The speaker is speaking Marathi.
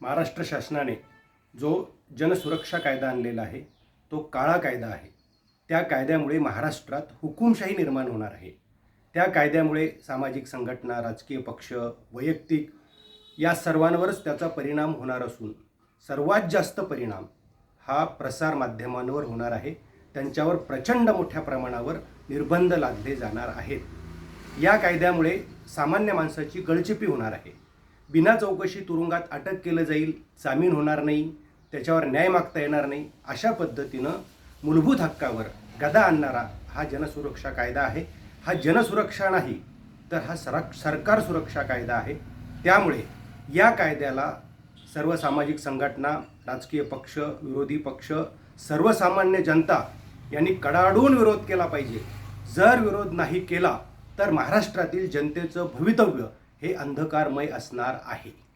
महाराष्ट्र शासनाने जो जनसुरक्षा कायदा आणलेला आहे तो काळा कायदा आहे. त्या कायद्यामुळे महाराष्ट्रात हुकुमशाही निर्माण होणार आहे. त्या कायद्यामुळे सामाजिक संघटना राजकीय पक्ष वैयक्तिक या सर्वांवरच त्याचा परिणाम होणार असून सर्वात जास्त परिणाम हा प्रसार माध्यमांवर होणार आहे. त्यांच्यावर प्रचंड मोठ्या प्रमाणावर निर्बंध लादले जाणार आहेत. या कायद्यामुळे सामान्य माणसाची गळचिपी होणार आहे. बिना चौकशी तुरुंगात अटक केलं जाईल जामीन होणार नाही त्याच्यावर न्याय मागता येणार नाही अशा पद्धतीनं मूलभूत हक्कावर गदा आणणारा हा जनसुरक्षा कायदा आहे. हा जनसुरक्षा नाही तर हा सरा सरकार सुरक्षा कायदा आहे. त्यामुळे या कायद्याला सर्व सामाजिक संघटना राजकीय पक्ष विरोधी पक्ष सर्वसामान्य जनता यांनी कडाडून विरोध केला पाहिजे. जर विरोध नाही केला तर महाराष्ट्रातील जनतेचं भवितव्य हे अंधकारमय असणार आहे.